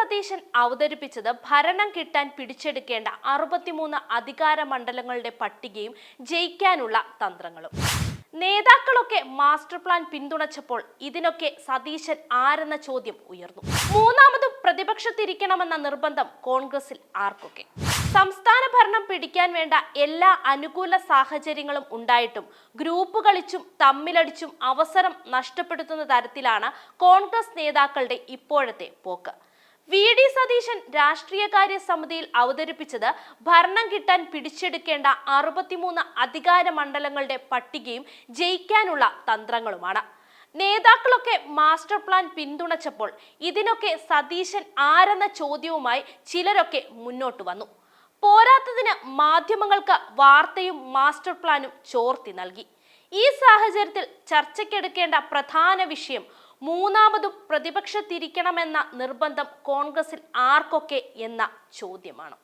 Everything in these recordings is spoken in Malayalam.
സതീശൻ അവതരിപ്പിച്ചത് ഭരണം കിട്ടാൻ പിടിച്ചെടുക്കേണ്ട അറുപത്തിമൂന്ന് അധികാര മണ്ഡലങ്ങളുടെ പട്ടികയും ജയിക്കാനുള്ള തന്ത്രങ്ങളും. നേതാക്കളൊക്കെ മാസ്റ്റർ പ്ലാൻ പിന്തുണച്ചപ്പോൾ ഇതിനൊക്കെ സതീശൻ ആരെന്ന ചോദ്യം ഉയർന്നു. മൂന്നാമതും പ്രതിപക്ഷത്തിരിക്കണമെന്ന നിർബന്ധം കോൺഗ്രസിൽ ആർക്കൊക്കെ? സംസ്ഥാന ഭരണം പിടിക്കാൻ വേണ്ട എല്ലാ അനുകൂല സാഹചര്യങ്ങളും ഉണ്ടായിട്ടും ഗ്രൂപ്പ് കളിച്ചും തമ്മിലടിച്ചും അവസരം നഷ്ടപ്പെടുത്തുന്ന തരത്തിലാണ് കോൺഗ്രസ് നേതാക്കളുടെ ഇപ്പോഴത്തെ പോക്ക്. വി ഡി സതീശൻ രാഷ്ട്രീയകാര്യ സമിതിയിൽ അവതരിപ്പിച്ചത് ഭരണം കിട്ടാൻ പിടിച്ചെടുക്കേണ്ട അറുപത്തിമൂന്ന് അധികാര മണ്ഡലങ്ങളുടെ പട്ടികയും ജയിക്കാനുള്ള തന്ത്രങ്ങളുമാണ്. നേതാക്കളൊക്കെ മാസ്റ്റർ പ്ലാൻ പിന്തുണച്ചപ്പോൾ ഇതിനൊക്കെ സതീശൻ ആരെന്ന ചോദ്യവുമായി ചിലരൊക്കെ മുന്നോട്ട് വന്നു. പോരാത്തതിന് മാധ്യമങ്ങൾക്ക് വാർത്തയും മാസ്റ്റർ പ്ലാനും ചോർത്തി നൽകി. ഈ സാഹചര്യത്തിൽ ചർച്ചയ്ക്കെടുക്കേണ്ട പ്രധാന വിഷയം മൂന്നാമതും പ്രതിപക്ഷത്തിരിക്കണമെന്ന നിർബന്ധം കോൺഗ്രസിൽ ആർക്കൊക്കെ എന്ന ചോദ്യമാണ്.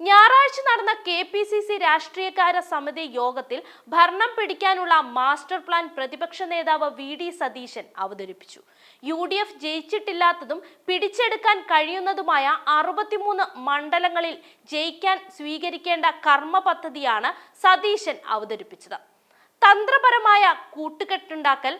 ഞായറാഴ്ച നടന്ന കെ പി സി സി രാഷ്ട്രീയകാര്യ സമിതി യോഗത്തിൽ ഭരണം പിടിക്കാനുള്ള മാസ്റ്റർ പ്ലാൻ പ്രതിപക്ഷ നേതാവ് വി ഡി സതീശൻ അവതരിപ്പിച്ചു. യു ഡി എഫ് ജയിച്ചിട്ടില്ലാത്തതും പിടിച്ചെടുക്കാൻ കഴിയുന്നതുമായ അറുപത്തിമൂന്ന് മണ്ഡലങ്ങളിൽ ജയിക്കാൻ സ്വീകരിക്കേണ്ട കർമ്മ പദ്ധതിയാണ് സതീശൻ അവതരിപ്പിച്ചത്. തന്ത്രപരമായ കൂട്ടുകെട്ടുണ്ടാക്കൽ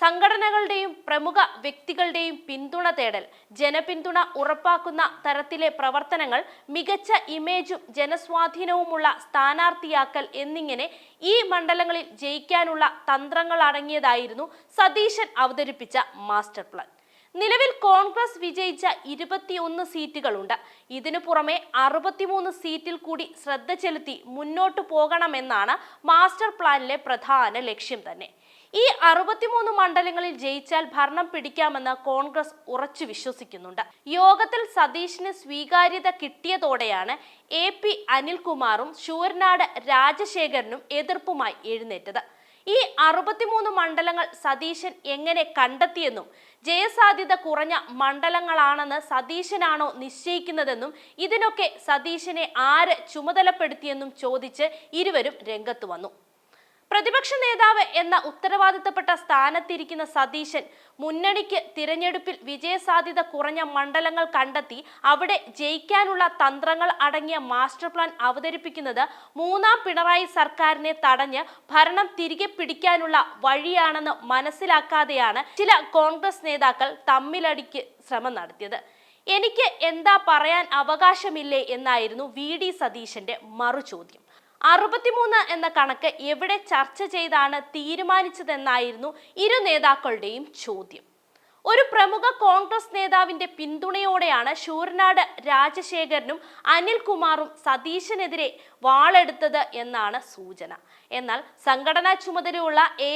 സംഘടനകളുടെയും പ്രമുഖ വ്യക്തികളുടെയും പിന്തുണ തേടൽ ജനപിന്തുണ ഉറപ്പാക്കുന്ന തരത്തിലെ പ്രവർത്തനങ്ങൾ മികച്ച ഇമേജും ജനസ്വാധീനവുമുള്ള സ്ഥാനാർത്ഥിയാക്കൽ എന്നിങ്ങനെ ഈ മണ്ഡലങ്ങളിൽ ജയിക്കാനുള്ള തന്ത്രങ്ങൾ അടങ്ങിയതായിരുന്നു സതീശൻ അവതരിപ്പിച്ച മാസ്റ്റർ പ്ലാൻ. നിലവിൽ കോൺഗ്രസ് വിജയിച്ച ഇരുപത്തിയൊന്ന് സീറ്റുകളുണ്ട്. ഇതിനു പുറമെ അറുപത്തിമൂന്ന് സീറ്റിൽ കൂടി ശ്രദ്ധ ചെലുത്തി മുന്നോട്ടു പോകണമെന്നാണ് മാസ്റ്റർ പ്ലാനിലെ പ്രധാന ലക്ഷ്യം തന്നെ. ഈ അറുപത്തിമൂന്ന് മണ്ഡലങ്ങളിൽ ജയിച്ചാൽ ഭരണം പിടിക്കാമെന്ന് കോൺഗ്രസ് ഉറച്ചു വിശ്വസിക്കുന്നുണ്ട്. യോഗത്തിൽ സതീഷിന് സ്വീകാര്യത കിട്ടിയതോടെയാണ് എ പി അനിൽകുമാറും ശൂരനാട് രാജശേഖരനും എതിർപ്പുമായി എഴുന്നേറ്റത്. ഈ അറുപത്തിമൂന്ന് മണ്ഡലങ്ങൾ സതീശൻ എങ്ങനെ കണ്ടെത്തിയെന്നും ജയസാധ്യത കുറഞ്ഞ മണ്ഡലങ്ങളാണെന്ന് സതീശനാണോ നിശ്ചയിക്കുന്നതെന്നും ഇതിനൊക്കെ സതീശനെ ആര് ചുമതലപ്പെടുത്തിയെന്നും ചോദിച്ച് ഇരുവരും രംഗത്ത് വന്നു. പ്രതിപക്ഷ നേതാവ് എന്ന ഉത്തരവാദിത്തപ്പെട്ട സ്ഥാനത്തിരിക്കുന്ന സതീശൻ മുന്നണിക്ക് തിരഞ്ഞെടുപ്പിൽ വിജയസാധ്യത കുറഞ്ഞ മണ്ഡലങ്ങൾ കണ്ടെത്തി അവിടെ ജയിക്കാനുള്ള തന്ത്രങ്ങൾ അടങ്ങിയ മാസ്റ്റർ പ്ലാൻ അവതരിപ്പിക്കുന്നത് മൂന്നാം പിണറായി സർക്കാരിനെ തടഞ്ഞ് ഭരണം തിരികെ പിടിക്കാനുള്ള വഴിയാണെന്ന് മനസ്സിലാക്കാതെയാണ് ചില കോൺഗ്രസ് നേതാക്കൾ തമ്മിലടിക്ക് ശ്രമം നടത്തിയത്. എനിക്ക് എന്താ പറയാൻ അവകാശമില്ലേ എന്നായിരുന്നു വി ഡി സതീശന്റെ മറുചോദ്യം. അറുപത്തിമൂന്ന് എന്ന കണക്ക് എവിടെ ചർച്ച ചെയ്താണ് തീരുമാനിച്ചതെന്നായിരുന്നു ഇരു നേതാക്കളുടെയും ചോദ്യം. ഒരു പ്രമുഖ കോൺഗ്രസ് നേതാവിന്റെ പിന്തുണയോടെയാണ് ശൂരനാട് രാജശേഖരനും അനിൽകുമാറും സതീശനെതിരെ വാളെടുത്തത് എന്നാണ് സൂചന. എന്നാൽ സംഘടനാ ചുമതലയുള്ള A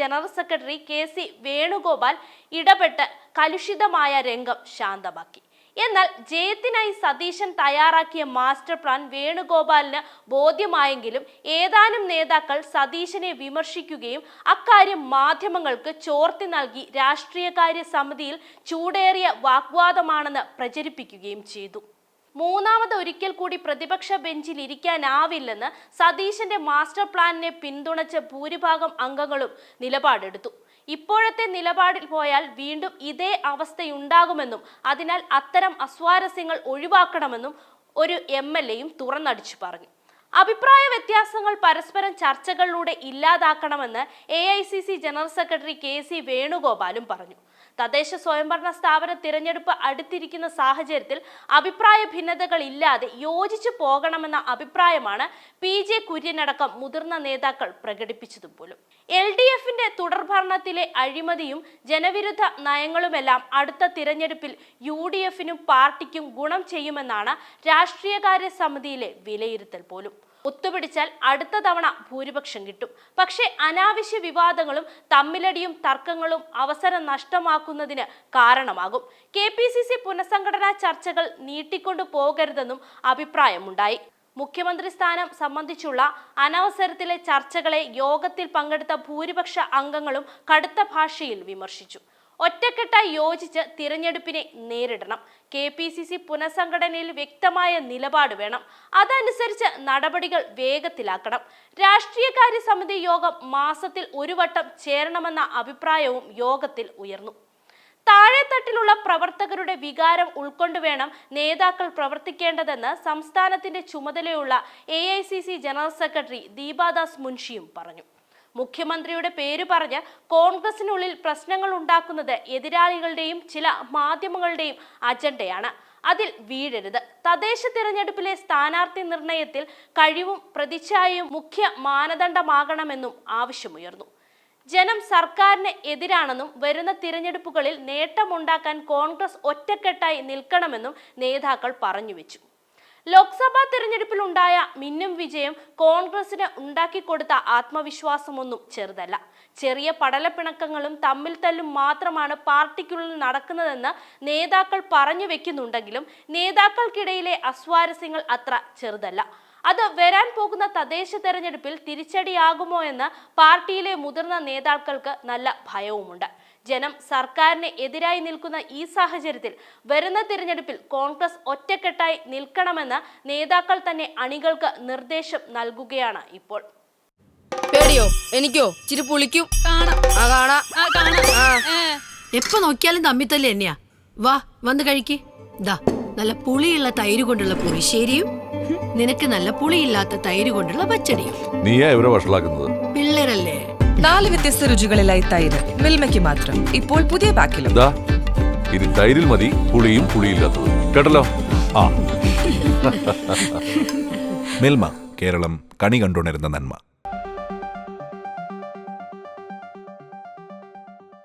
general secretary K Venugopal ഇടപെട്ട് കലുഷിതമായ രംഗം ശാന്തമാക്കി. എന്നാൽ ജയത്തിനായി സതീശൻ തയ്യാറാക്കിയ മാസ്റ്റർ പ്ലാൻ വേണുഗോപാലിന് ബോധ്യമായെങ്കിലും ഏതാനും നേതാക്കൾ സതീശനെ വിമർശിക്കുകയും അക്കാര്യം മാധ്യമങ്ങൾക്ക് ചോർത്തി നൽകി രാഷ്ട്രീയകാര്യ സമിതിയിൽ ചൂടേറിയ വാഗ്വാദമാണെന്ന് പ്രചരിപ്പിക്കുകയും ചെയ്തു. മൂന്നാമത് ഒരിക്കൽ കൂടി പ്രതിപക്ഷ ബെഞ്ചിൽ ഇരിക്കാനാവില്ലെന്ന് സതീശന്റെ മാസ്റ്റർ പ്ലാനിനെ പിന്തുണച്ച ഭൂരിഭാഗം അംഗങ്ങളും നിലപാടെടുത്തു. ഇപ്പോഴത്തെ നിലപാടിൽ പോയാൽ വീണ്ടും ഇതേ അവസ്ഥയുണ്ടാകുമെന്നും അതിനാൽ അത്തരം അസ്വാരസ്യങ്ങൾ ഒഴിവാക്കണമെന്നും ഒരു എം എൽ എയും തുറന്നടിച്ചു പറഞ്ഞു. അഭിപ്രായ വ്യത്യാസങ്ങൾ പരസ്പരം ചർച്ചകളിലൂടെ ഇല്ലാതാക്കണമെന്ന് A I C C general secretary K C വേണുഗോപാലും പറഞ്ഞു. തദ്ദേശ സ്വയംഭരണ സ്ഥാപന തിരഞ്ഞെടുപ്പ് അടുത്തിരിക്കുന്ന സാഹചര്യത്തിൽ അഭിപ്രായ ഭിന്നതകൾ ഇല്ലാതെ യോജിച്ചു പോകണമെന്ന അഭിപ്രായമാണ് പി ജെ കുര്യനടക്കം മുതിർന്ന നേതാക്കൾ പ്രകടിപ്പിച്ചതും പോലും. എൽ ഡി എഫിന്റെ തുടർഭരണത്തിലെ അഴിമതിയും ജനവിരുദ്ധ നയങ്ങളുമെല്ലാം അടുത്ത തിരഞ്ഞെടുപ്പിൽ യു ഡി എഫിനും പാർട്ടിക്കും ഗുണം ചെയ്യുമെന്നാണ് രാഷ്ട്രീയകാര്യ സമിതിയിലെ വിലയിരുത്തൽ പോലും. ഒത്തുപിടിച്ചാൽ അടുത്ത തവണ ഭൂരിപക്ഷം കിട്ടും. പക്ഷേ അനാവശ്യ വിവാദങ്ങളും തമ്മിലടിയും തർക്കങ്ങളും അവസരം നഷ്ടമാക്കുന്നതിന് കാരണമാകും. കെ പി സി സി പുനഃസംഘടനാ ചർച്ചകൾ നീട്ടിക്കൊണ്ടു പോകരുതെന്നും അഭിപ്രായമുണ്ടായി. മുഖ്യമന്ത്രി സ്ഥാനം സംബന്ധിച്ചുള്ള അനവസരത്തിലെ ചർച്ചകളെ യോഗത്തിൽ പങ്കെടുത്ത ഭൂരിപക്ഷ അംഗങ്ങളും കടുത്ത ഭാഷയിൽ വിമർശിച്ചു. ഒറ്റക്കെട്ടായി യോജിച്ച് തിരഞ്ഞെടുപ്പിനെ നേരിടണം. കെ പി സി സി പുനഃസംഘടനയിൽ വ്യക്തമായ നിലപാട് വേണം. അതനുസരിച്ച് നടപടികൾ വേഗത്തിലാക്കണം. രാഷ്ട്രീയകാര്യ സമിതി യോഗം മാസത്തിൽ ഒരു വട്ടം ചേരണമെന്ന അഭിപ്രായവും യോഗത്തിൽ ഉയർന്നു. താഴെത്തട്ടിലുള്ള പ്രവർത്തകരുടെ വികാരം ഉൾക്കൊണ്ട് വേണം നേതാക്കൾ പ്രവർത്തിക്കേണ്ടതെന്ന് സംസ്ഥാനത്തിന്റെ ചുമതലയുള്ള എ ജനറൽ സെക്രട്ടറി ദീപാദാസ് മുൻഷിയും പറഞ്ഞു. മുഖ്യമന്ത്രിയുടെ പേര് പറഞ്ഞ് കോൺഗ്രസിനുള്ളിൽ പ്രശ്നങ്ങൾ ഉണ്ടാക്കുന്നത് എതിരാളികളുടെയും ചില മാധ്യമങ്ങളുടെയും അജണ്ടയാണ്. അതിൽ വീഴരുത്. തദ്ദേശ തിരഞ്ഞെടുപ്പിലെ സ്ഥാനാർത്ഥി നിർണയത്തിൽ കഴിവും പ്രതിച്ഛായയും മുഖ്യ മാനദണ്ഡമാകണമെന്നും ആവശ്യമുയർന്നു. ജനം സർക്കാരിന് എതിരാണെന്നും വരുന്ന തിരഞ്ഞെടുപ്പുകളിൽ നേട്ടമുണ്ടാക്കാൻ കോൺഗ്രസ് ഒറ്റക്കെട്ടായി നിൽക്കണമെന്നും നേതാക്കൾ പറഞ്ഞുവെച്ചു ലോക്സഭാ തിരഞ്ഞെടുപ്പിലുണ്ടായ മിന്നും വിജയം കോൺഗ്രസിന് ഉണ്ടാക്കിക്കൊടുത്ത ആത്മവിശ്വാസമൊന്നും ചെറുതല്ല. ചെറിയ പടലപ്പിണക്കങ്ങളും തമ്മിൽ തല്ലും മാത്രമാണ് പാർട്ടിക്കുള്ളിൽ നടക്കുന്നതെന്ന് നേതാക്കൾ പറഞ്ഞു വെക്കുന്നുണ്ടെങ്കിലും നേതാക്കൾക്കിടയിലെ അസ്വാരസ്യങ്ങൾ അത്ര ചെറുതല്ല. അത് വരാൻ പോകുന്ന തദ്ദേശ തെരഞ്ഞെടുപ്പിൽ തിരിച്ചടിയാകുമോ എന്ന് പാർട്ടിയിലെ മുതിർന്ന നേതാക്കൾക്ക് നല്ല ഭയവുമുണ്ട്. ജനം സർക്കാരിന് എതിരായി നിൽക്കുന്ന ഈ സാഹചര്യത്തിൽ വരുന്ന തിരഞ്ഞെടുപ്പിൽ കോൺഗ്രസ് ഒറ്റക്കെട്ടായി നിൽക്കണമെന്ന് നേതാക്കൾ തന്നെ അണികൾക്ക് നിർദ്ദേശം നൽകുകയാണ് ഇപ്പോൾ. പേടിയോ? എനിക്കോ? ചിരി പുളിക്കും. എപ്പോ നോക്കിയാലും തമ്മിത്തല്ല് തന്നെയാ. വാ വന്ന് കഴിക്ക്. ദാ നല്ല പുളിയുള്ള തൈര് കൊണ്ടുള്ള പുളിശ്ശേരിയും നിനക്ക് നല്ല പുളിയില്ലാത്ത തൈര് കൊണ്ടുള്ള പച്ചടിയും. നീയാ ഇവരെ വഷളാക്കുന്നത്? പിള്ളേരല്ലേ? നാല് വ്യത്യസ്ത രുചികളിലായി തൈര് മിൽമയ്ക്ക് മാത്രം. ഇപ്പോൾ പുതിയ പാക്കിലും. എന്താ ഇനി തൈരിൽ മതി പുളിയും പുളിയില്ലാത്തത്. കേട്ടല്ലോ? ആ. മിൽമ കേരളം കണി കണ്ടുണരുന്ന നന്മ.